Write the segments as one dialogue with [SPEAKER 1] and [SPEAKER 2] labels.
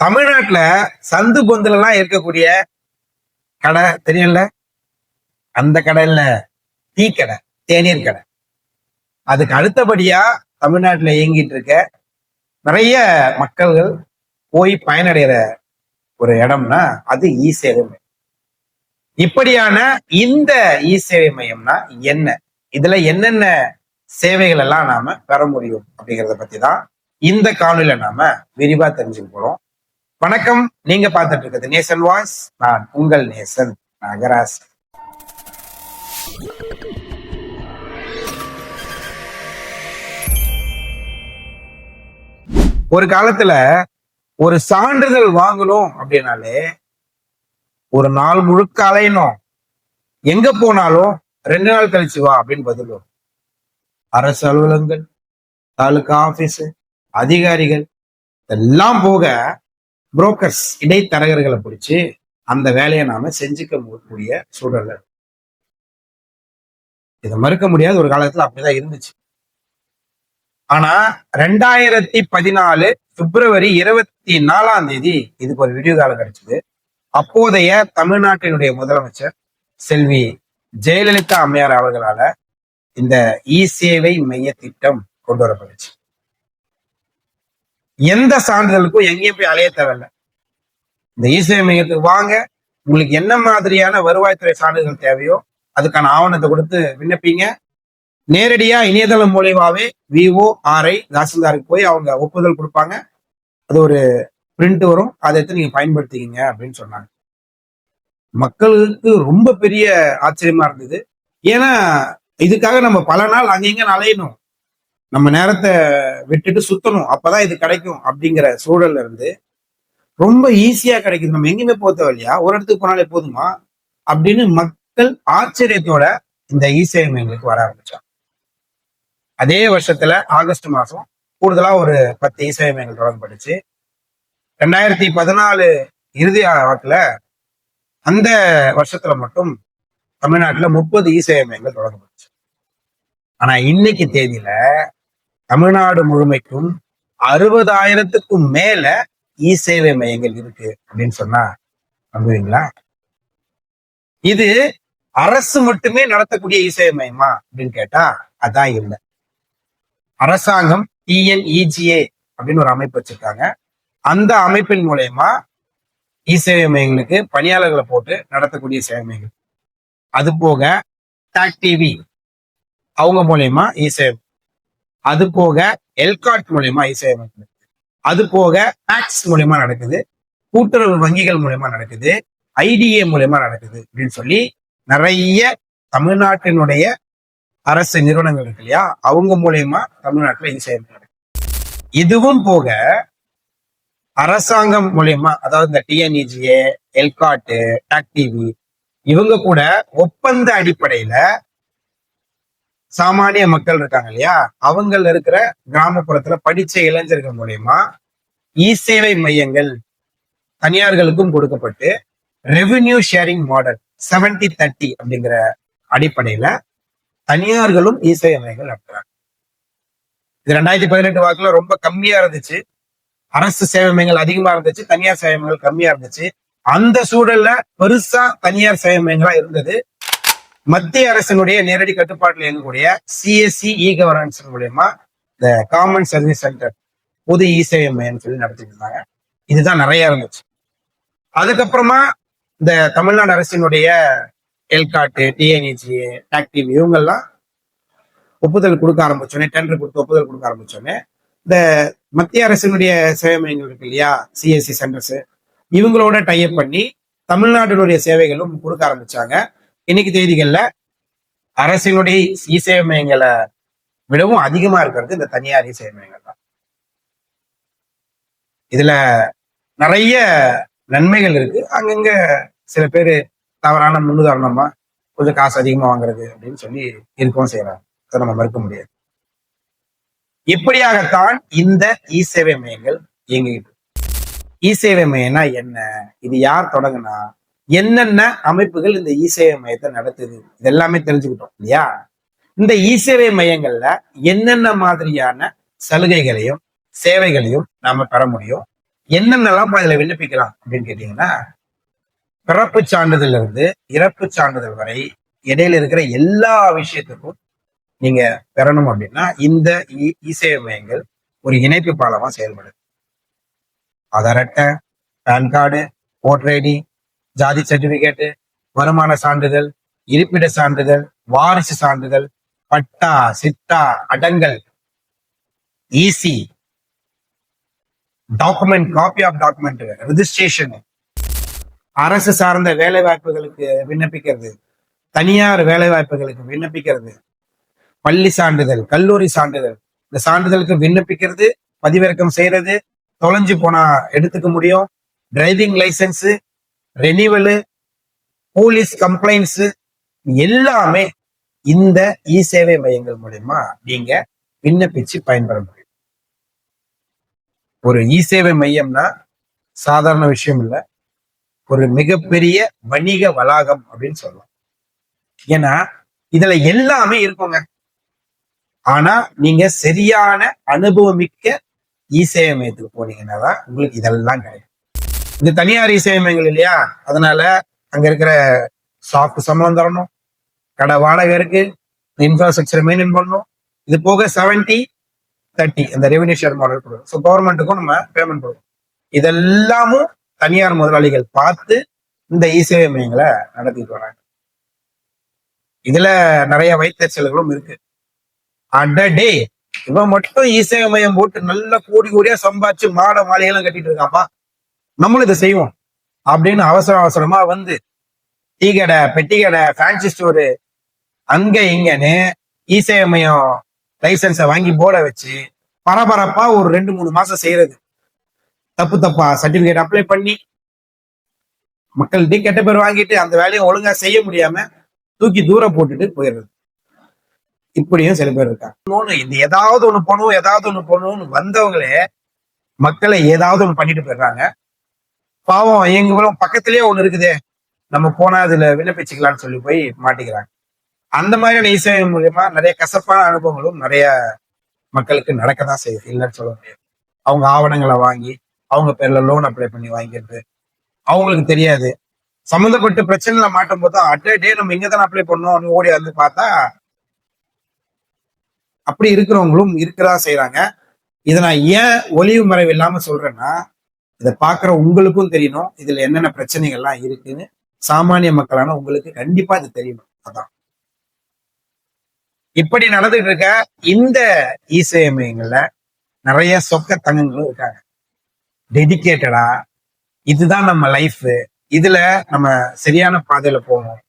[SPEAKER 1] தமிழ்நாட்டுல சந்து பொந்துல இருக்கக்கூடிய கடை தெரியும்ல? அந்த கடையில டீ கடை தேநீர் கடை. அதுக்கு அடுத்தபடியா தமிழ்நாட்டுல இயங்கிட்டு இருக்க நிறைய மக்கள்கள் போய் பயனடைகிற ஒரு இடம்னா அது இ சேவை மையம். இப்படியான இந்த இ சேவை மையம்னா என்ன? இதுல என்னென்ன சேவைகள் எல்லாம் நாம பெற முடியும் அப்படிங்கிறத பத்தி தான் இந்த காணொலியில நாம விரிவா தெரிஞ்சுக்க போறோம். வணக்கம். நீங்க பார்த்துட்டு இருக்கிறது நேசன் வாய்ஸ். நான் உங்கள் நேசன் நாகராஜ். ஒரு காலத்துல ஒரு சான்றிதழ் வாங்கணும் அப்படின்னாலே ஒரு நாள் முழுக்க அலையணும். எங்க போனாலும் ரெண்டு நாள் கழிச்சு வா அப்படின்னு பதில் வரும். அரசு அலுவலகங்கள் தாலுகா ஆபீஸ் அதிகாரிகள் எல்லாம் போக புரோக்கர்ஸ் இடைத்தரகர்களை பிடிச்சு அந்த வேலையை நாம செஞ்சுக்க கூடிய சூழல் இதை மறுக்க முடியாத ஒரு காலத்துல அப்படிதான் இருந்துச்சு. ஆனா ரெண்டாயிரத்தி பதினாலு பிப்ரவரி இருபத்தி நாலாம் தேதி இதுக்கு ஒரு வீடியோ காலம் கிடைச்சது. அப்போதைய தமிழ்நாட்டினுடைய முதலமைச்சர் செல்வி ஜெயலலிதா அம்மையார் அவர்களால இந்த இ சேவை மைய திட்டம் கொண்டு வரப்பட்டுச்சு. எந்த சான்றிதழுக்கும் எங்கேயும் போய் அலைய தேவையில்ல. இந்த இசை மையத்துக்கு வாங்க. உங்களுக்கு என்ன மாதிரியான வருவாய்த்துறை சான்றிதழ் தேவையோ அதுக்கான ஆவணத்தை கொடுத்து விண்ணப்பிங்க. நேரடியா இணையதளம் மூலியமாவே விஓ ஆர்ஐ தாசில்தாருக்கு போய் அவங்க ஒப்புதல் கொடுப்பாங்க. அது ஒரு பிரிண்ட் வரும். அதை எடுத்து நீங்க பயன்படுத்திக்கிங்க அப்படின்னு சொன்னாங்க. மக்களுக்கு ரொம்ப பெரிய ஆச்சரியமா இருந்தது. ஏன்னா இதுக்காக நம்ம பல நாள் அங்கங்க அலையணும். நம்ம நேரத்தை விட்டுட்டு சுத்தணும். அப்பதான் இது கிடைக்கும் அப்படிங்கிற சூழல்ல இருந்து ரொம்ப ஈஸியா கிடைக்குது. நம்ம எங்கேயுமே போக வழியா ஒரு இடத்துக்கு போனாலே போதுமா? அப்படின்னு மக்கள் ஆச்சரியத்தோட இந்த இசேவை சேவை மையங்களுக்கு வர ஆரம்பிச்சாங்க. அதே வருஷத்துல ஆகஸ்ட் மாசம் கூடுதலா ஒரு பத்து இசேவை மையங்கள் தொடங்கப்பட்டுச்சு. ரெண்டாயிரத்தி பதினாலு இறுதி வாக்குல அந்த வருஷத்துல மட்டும் தமிழ்நாட்டுல முப்பது இசேவை மையங்கள் தொடங்கப்பட்டுச்சு. ஆனா இன்னைக்கு தேதியில தமிழ்நாடு முழுமைக்கும் அறுபதாயிரத்துக்கும் மேல இ சேவை மையங்கள் இருக்கு அப்படின்னு சொன்னா நம்புவீங்களா? இது அரசு மட்டுமே நடத்தக்கூடிய இ சேவை மையமா அப்படின்னு கேட்டா அதான் இல்லை. அரசாங்கம் டிஎன்இஜிஏ அப்படின்னு ஒரு அமைப்பு வச்சிருக்காங்க. அந்த அமைப்பின் மூலயமா இ சேவை மையங்களுக்கு பணியாளர்களை போட்டு நடத்தக்கூடிய சேவை மையங்கள். அது போக டாக் டிவி அவங்க மூலயமா இ சேவை அது போக எல்காட் மூலயமா இசை அமைப்பு அது போக டாக்ஸ் மூலயமா நடக்குது. கூட்டுறவு வங்கிகள் மூலயமா நடக்குது. ஐடிஏ மூலயமா நடக்குது அப்படின்னு சொல்லி நிறைய தமிழ்நாட்டினுடைய அரசு நிறுவனங்கள் இருக்கு இல்லையா? அவங்க மூலயமா தமிழ்நாட்டில் இது செய்ய இதுவும் போக அரசாங்கம் மூலயமா அதாவது இந்த டிஎன்இஜிஏ எல்காட்டு டாக்டிவி இவங்க கூட ஒப்பந்த அடிப்படையில சாமானிய மக்கள் இருக்காங்க இல்லையா? அவங்கள இருக்கிற கிராமப்புறத்துல படிச்ச இளைஞர்கள் மூலயமா இ சேவை மையங்கள் தனியார்களுக்கும் கொடுக்கப்பட்டு ரெவென்யூ ஷேரிங் மாடல் 70 தேர்ட்டி அப்படிங்கிற அடிப்படையில தனியார்களும் இ சேவை மையங்கள் நடத்துறாங்க. இது ரெண்டாயிரத்தி பதினெட்டு வாக்குல ரொம்ப கம்மியா இருந்துச்சு. அரசு சேவை மையங்கள் அதிகமா இருந்துச்சு தனியார் சேவை மையங்கள் கம்மியா இருந்துச்சு. அந்த சூழல்ல பெருசா தனியார் சேவை மையங்களா இருந்தது. மத்திய அரசினுடைய நேரடி கட்டுப்பாட்டில் இயங்கக்கூடிய சிஎஸ்சி இ கவர்னன்ஸ் மூலயமா இந்த காமன் சர்வீஸ் சென்டர் பொது இ சேவை மையம்னு சொல்லி நடத்திட்டு இருந்தாங்க. இதுதான் நிறைய இருந்துச்சு. அதுக்கப்புறமா இந்த தமிழ்நாடு அரசினுடைய எல்காட்டு டிஎன்இஜி டாக்டிவ் இவங்கெல்லாம் ஒப்புதல் கொடுக்க ஆரம்பிச்சோன்னே டெண்டர் கொடுத்து ஒப்புதல் கொடுக்க ஆரம்பிச்சோன்னே இந்த மத்திய அரசினுடைய சேவை மையங்கள் இருக்கு இல்லையா சிஎஸ்சி சென்டர்ஸ் இவங்களோட டைப் பண்ணி தமிழ்நாட்டினுடைய சேவைகளும் கொடுக்க ஆரம்பிச்சாங்க. இன்னைக்கு தேதிகள்ல அரசினுடைய இ சேவை மையங்களை விடவும் அதிகமா இருக்கிறது இந்த தனியார் இசேவை மையங்கள் தான். இதுல நிறைய நன்மைகள் இருக்கு. அங்கங்க சில பேர் தவறான முன்னுதாரணமா கொஞ்சம் காசு அதிகமா வாங்குறது அப்படின்னு சொல்லி இருக்கவும் செய்யறாங்க. அதை நம்ம மறுக்க முடியாது. இப்படியாகத்தான் இந்த இ சேவை மையங்கள் இயங்கிட்டு இ சேவை மையம்னா என்ன? இது யார் தொடங்குனா என்னென்ன அமைப்புகள் இந்த இசேவை மையத்தை நடத்துது? இது எல்லாமே தெரிஞ்சுக்கிட்டோம் இல்லையா? இந்த இ சேவை மையங்கள்ல என்னென்ன மாதிரியான சலுகைகளையும் சேவைகளையும் நாம பெற முடியும்? என்னென்னலாம் இதுல விண்ணப்பிக்கலாம் அப்படின்னு கேட்டீங்கன்னா பிறப்பு சான்றிதழ்ல இருந்து இறப்பு சான்றிதழ் வரை இடையில இருக்கிற எல்லா விஷயத்துக்கும் நீங்க பெறணும் அப்படின்னா இந்த இ- இசேவை மையங்கள் ஒரு இணைப்பு பாலமா செயல்படுது. ஆதார் அட்டை பேன் கார்டு ஓட்டர் ஐடி ஜாதி சர்டிபிகேட்டு வருமான சான்றிதழ் இருப்பிட சான்றிதழ் வாரிசு சான்றிதழ் பட்டா சிட்டா அடங்கல் EC document copy of document registration அரசு சார்ந்த வேலை வாய்ப்புகளுக்கு விண்ணப்பிக்கிறது. தனியார் வேலை வாய்ப்புகளுக்கு விண்ணப்பிக்கிறது. பள்ளி சான்றிதழ் கல்லூரி சான்றிதழ். இந்த சான்றிதழுக்கு விண்ணப்பிக்கிறது பதிவிறக்கம் செய்யறது தொலைஞ்சு போனா எடுத்துக்க முடியும். Driving licence renewal police complaints எல்லாமே இந்த இ சேவை மையங்கள் மூலயமா நீங்க விண்ணப்பிச்சு பயன்பெற முடியும். ஒரு இ சேவை மையம்னா சாதாரண விஷயம் இல்லை. ஒரு மிகப்பெரிய வணிக வளாகம் அப்படின்னு சொல்லலாம். ஏன்னா இதுல எல்லாமே இருக்குங்க. ஆனா நீங்க சரியான அனுபவமிக்க இ சேவை மையத்துக்கு போனீங்கன்னா தான் உங்களுக்கு இதெல்லாம் கிடைக்கும். இது தனியார் இசை மையங்கள் இல்லையா? அதனால அங்க இருக்கிற ஸ்டாஃப்க்கு சம்பளம் தரணும். கடை வாடகை இருக்கு. இன்ஃப்ராஸ்ட்ரக்சர் மெயின்டைன் பண்ணணும். இது போக செவன்டி தேர்ட்டி அந்த ரெவன்யூ ஷேர் மாடல் கொடுக்கும் ஸோ கவர்மெண்ட்டுக்கும் நம்ம பேமெண்ட் கொடுக்கும் இதெல்லாமும் தனியார் முதலாளிகள் பார்த்து இந்த இ மையங்களை நடத்திட்டு வராங்க. இதுல நிறைய வைத்தறிச்சல்களும் இருக்கு. அடடே இவன் மட்டும் இ மையம் போட்டு நல்ல கூடி கூடியா சம்பாதிச்சு மாட மாலையெல்லாம் கட்டிட்டு இருக்காப்பா நம்மளும் இதை செய்வோம். அப்படின்னு அவசர அவசரமா வந்து டீ கடை பெட்டி கடை ஃபேன்சி ஸ்டோரு அங்க இங்கன்னு இ மையம் லைசன்ஸை வாங்கி போர்டை வச்சு பரபரப்பா ஒரு ரெண்டு மூணு மாசம் செய்யறது தப்பு தப்பா சர்டிபிகேட் அப்ளை பண்ணி மக்கள்கிட்ட கெட்ட பேர் வாங்கிட்டு அந்த வேலையை ஒழுங்கா செய்ய முடியாம தூக்கி தூரம் போட்டுட்டு போயிடுறது. இப்படியும் சில பேர் இருக்காங்க. இந்த ஏதாவது ஒண்ணு போகணும் ஏதாவது ஒண்ணு போகணும்னு வந்தவங்களே மக்களை ஏதாவது ஒண்ணு பண்ணிட்டு போயிடுறாங்க. பாவம் எங்களும் பக்கத்திலேயே ஒண்ணு இருக்குதே. நம்ம போனா அதுல விண்ணப்பிச்சுக்கலாம்னு சொல்லி போய் மாட்டிக்கிறாங்க. அந்த மாதிரியான இசை மூலியமா நிறைய கசப்பான அனுபவங்களும் நிறைய மக்களுக்கு நடக்கதான் செய்யுது. இல்லைன்னு சொல்ல முடியாது. அவங்க ஆவணங்களை வாங்கி அவங்க பேர்ல லோன் அப்ளை பண்ணி வாங்கிக்கிறது. அவங்களுக்கு தெரியாது. சம்மந்தப்பட்ட பிரச்சனைல மாட்டும் போது அட்டே டே நம்ம இங்க தானே அப்ளை பண்ணோம் ஓடி வந்து பார்த்தா அப்படி இருக்கிறவங்களும் இருக்கிறதா செய்யறாங்க இதை நான் ஏன் ஒளிவு மறைவு இல்லாம சொல்றேன்னா இதை பார்க்குற உங்களுக்கும் தெரியணும். இதுல என்னென்ன பிரச்சனைகள்லாம் இருக்குன்னு சாமானிய மக்களான உங்களுக்கு கண்டிப்பா இது தெரியணும். அதான். இப்படி நடந்துட்டு இருக்க இந்த இசேவை மையங்கள்ல நிறைய சொக்க தங்கங்களும் இருக்காங்க. டெடிக்கேட்டடா இதுதான் நம்ம லைஃப். இதுல நம்ம சரியான பாதையில போகணும்.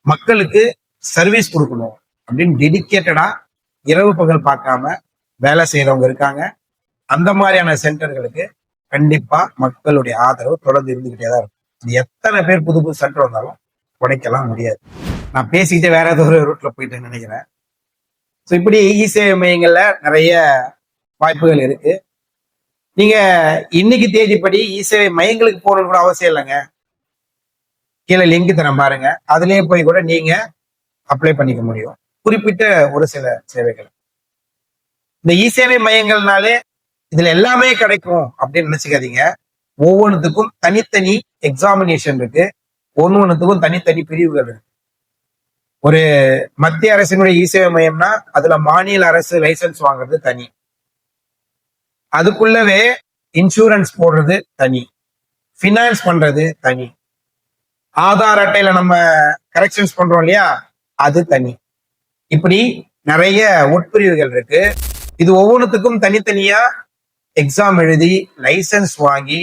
[SPEAKER 1] மக்களுக்கு சர்வீஸ் கொடுக்கணும் அப்படின்னு டெடிக்கேட்டடா இரவு பகல் பார்க்காம வேலை செய்யறவங்க இருக்காங்க. அந்த மாதிரியான சென்டர்களுக்கு கண்டிப்பா மக்களுடைய ஆதரவு தொடர்ந்து இருந்துகிட்டே தான் இருக்கும். எத்தனை பேர் புது புது சட்டம் வந்தாலும் உடைக்கலாம் முடியாது. நான் பேசிக்கிட்டே வேற ஏதோ ஒரு ரூட்ல போயிட்டேன்னு நினைக்கிறேன். ஸோ இப்படி இ சேவை மையங்கள்ல நிறைய வாய்ப்புகள் இருக்கு. நீங்க இன்னைக்கு தேதிப்படி இ சேவை மையங்களுக்கு போகணும்னு கூட அவசியம் இல்லைங்க. கீழே லிங்க் தரேன் பாருங்க. அதுலயே போய் கூட நீங்க அப்ளை பண்ணிக்க முடியும். குறிப்பிட்ட ஒரு சில சேவைகள். இந்த இ சேவை மையங்கள்னாலே இதுல எல்லாமே கிடைக்கும் அப்படின்னு நினைச்சுக்காதீங்க. ஒவ்வொன்றுத்துக்கும் தனித்தனி எக்ஸாமினேஷன் இருக்கு. ஒன்னு ஒன்றுத்துக்கும் தனித்தனி பிரிவுகள் இருக்கு. ஒரு மத்திய அரசினுடைய இசேவை மையம்னா அதுல மாநில அரசு லைசன்ஸ் வாங்குறது தனி. அதுக்குள்ளவே இன்சூரன்ஸ் போடுறது தனி. ஃபினான்ஸ் பண்றது தனி. ஆதார் அட்டையில நம்ம கரெக்ஷன்ஸ் பண்றோம் இல்லையா? அது தனி. இப்படி நிறைய உட்பிரிவுகள் இருக்கு. இது ஒவ்வொன்றுத்துக்கும் தனித்தனியா எக்ஸாம் எழுதி லைசன்ஸ் வாங்கி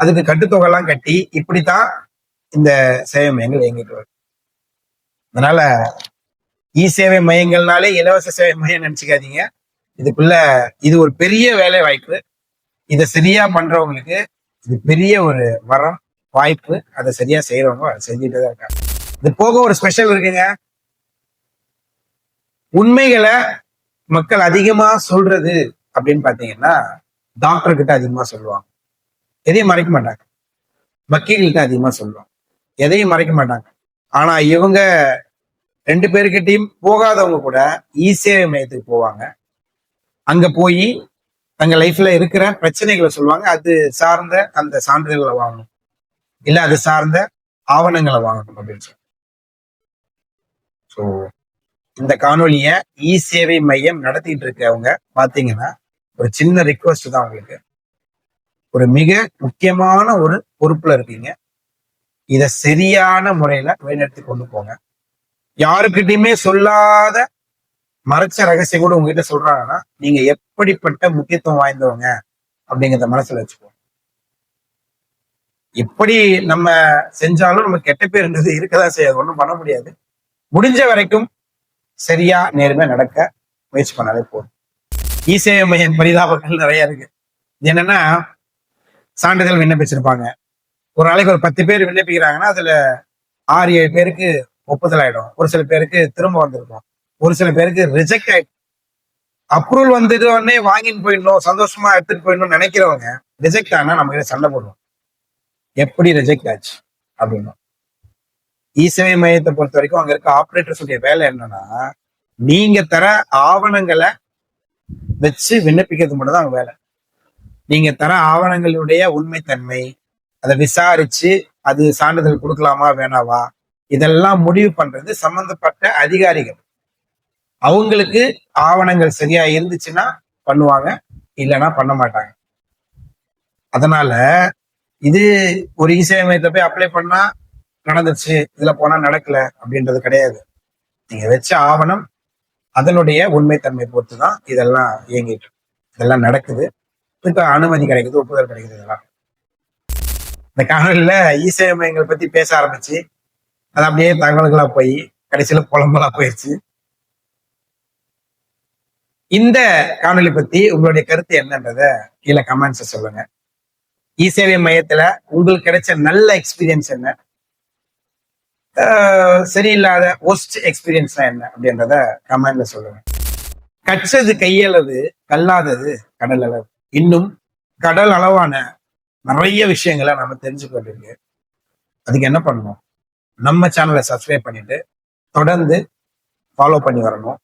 [SPEAKER 1] அதுக்கு கட்டுத்தொகை எல்லாம் கட்டி இப்படித்தான் இந்த சேவை மையங்கள் இயங்கிட்டு வருது. அதனால இ சேவை மையங்கள்னாலே இலவச சேவை மையம் நினைச்சுக்காதீங்க. இதுக்குள்ள இது ஒரு பெரிய வேலை வாய்ப்பு. இதை சரியா பண்றவங்களுக்கு இது பெரிய ஒரு வரம் வாய்ப்பு. அதை சரியா செய்யறவங்க அதை செஞ்சுட்டு தான் இருக்காங்க. இது போக ஒரு ஸ்பெஷல் இருக்குங்க. உண்மைகளை மக்கள் அதிகமா சொல்றது அப்படின்னு பாத்தீங்கன்னா டாக்டர் கிட்ட அதிகமா சொல்லுவாங்க. எதையும் மறைக்க மாட்டாங்க. வக்கீல்கிட்ட அதிகமா சொல்லுவாங்க. எதையும் மறைக்க மாட்டாங்க. ஆனா இவங்க ரெண்டு பேருக்கிட்டையும் போகாதவங்க கூட இ சேவை மையத்துக்கு போவாங்க. அங்க போய் தங்க லைஃப்ல இருக்கிற பிரச்சனைகளை சொல்லுவாங்க. அது சார்ந்த அந்த சான்றிதழ்களை வாங்கணும். இல்ல அது சார்ந்த ஆவணங்களை வாங்கணும் அப்படின்னு சொல்லி ஸோ இந்த காணொலியை இ சேவை மையம் நடத்திட்டு இருக்கவங்க பார்த்தீங்கன்னா ஒரு சின்ன ரிக்வஸ்ட் தான் உங்களுக்கு. ஒரு மிக முக்கியமான ஒரு பொறுப்புல இருக்கீங்க. இத சரியான முறையில வழிநடத்தி கொண்டு போங்க. யாருக்கிட்டையுமே சொல்லாத மறைச்ச ரகசியம் கூட உங்ககிட்ட சொல்றாங்கன்னா நீங்க எப்படிப்பட்ட முக்கியத்துவம் வாய்ந்தவங்க அப்படிங்கிறத மனசுல வச்சுக்கோங்க. எப்படி நம்ம செஞ்சாலும் நம்ம கெட்ட பேருன்றது இருக்கதான் செய்யாது ஒன்றும் பண்ண முடியாது. முடிஞ்ச வரைக்கும் சரியா நேர்மையா நடக்க முயற்சி பண்ணாலே போதும். இசேவை மையம் பரிதாபங்கள் நிறைய இருக்கு. என்னன்னா சான்றிதழ் விண்ணப்பிச்சிருப்பாங்க. ஒரு நாளைக்கு ஒரு பத்து பேர் விண்ணப்பிக்கிறாங்கன்னா அதுல ஆறு ஏழு பேருக்கு ஒப்புதல் ஆயிடும். ஒரு சில பேருக்கு திரும்ப வந்திருக்கும். ஒரு சில பேருக்கு ரிஜெக்ட் ஆயிடும். அப்ரூவல் வந்துட்டு உடனே வாங்கின்னு போயிடணும் சந்தோஷமா எடுத்துட்டு போயிடணும்னு நினைக்கிறவங்க ரிஜெக்ட் ஆனா நம்ம கிட்ட சண்டை போடுவோம். எப்படி ரிஜெக்ட் ஆச்சு? அப்படின்னு இசேவை மையத்தை பொறுத்த வரைக்கும் அங்க இருக்க ஆப்ரேட்டர்ஸுடைய வேலை என்னன்னா நீங்க தர ஆவணங்களை வச்சு விண்ணப்பிக்கிறது மட்டும் தான் அவங்க வேலை. நீங்க தர ஆவணங்களுடைய உண்மைத்தன்மை அதை விசாரிச்சு அது சான்றிதழ் கொடுக்கலாமா வேணாவா? இதெல்லாம் முடிவு பண்றது சம்பந்தப்பட்ட அதிகாரிகள். அவங்களுக்கு ஆவணங்கள் சரியா இருந்துச்சுன்னா பண்ணுவாங்க இல்லைன்னா பண்ண மாட்டாங்க. அதனால இது ஒரு இசை போய் அப்ளை பண்ணா நடந்துச்சு இதுல போனா நடக்கல அப்படின்றது கிடையாது. நீங்க வச்ச ஆவணம் அதனுடைய உண்மைத்தன்மை பொறுத்து தான் இதெல்லாம் இயங்கிட்டு இதெல்லாம் நடக்குது. இப்ப அனுமதி கிடைக்குது ஒப்புதல் கிடைக்குது இதெல்லாம். இந்த காணொலியில இசை மையங்கள் பத்தி பேச ஆரம்பிச்சு அது அப்படியே தகவல்களா போய் கடைசியில புலம்பலா போயிடுச்சு இந்த காணொலி பத்தி உங்களுடைய கருத்து என்னன்றத கீழே கமெண்ட்ஸ் சொல்லுங்க. இ சேவை மையத்துல உங்களுக்கு கிடைச்ச நல்ல எக்ஸ்பீரியன்ஸ் என்ன? சரியில்லாத ஒஸ்ட் எக்ஸ்பீரியன்ஸ்னா என்ன அப்படின்றத கமெண்ட்ல சொல்லுங்க. கச்சது கையளவு கல்லாதது கடல் அளவு. இன்னும் கடல் அளவான நிறைய விஷயங்களை நம்ம தெரிஞ்சுக்கிட்டு அதுக்கு என்ன பண்ணணும்? நம்ம சேனலை சப்ஸ்கிரைப் பண்ணிட்டு தொடர்ந்து ஃபாலோ பண்ணி வரணும்.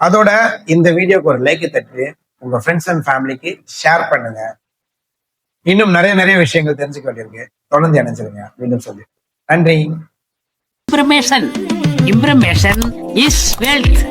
[SPEAKER 1] அதோட இந்த வீடியோக்கு ஒரு லைக் தட்டு உங்க ஃப்ரெண்ட்ஸ் அண்ட் ஃபேமிலிக்கு ஷேர் பண்ணுங்க. இன்னும் நிறைய நிறைய விஷயங்கள் தெரிஞ்சுக்க வேண்டியிருக்கு தொடர்ந்து இணைஞ்சிருங்க. மீண்டும் சொல்லி நன்றி.
[SPEAKER 2] ഇംപ്രമേഷൻ ഇംപ്രമേഷൻ ഈസ് വെൽത്ത്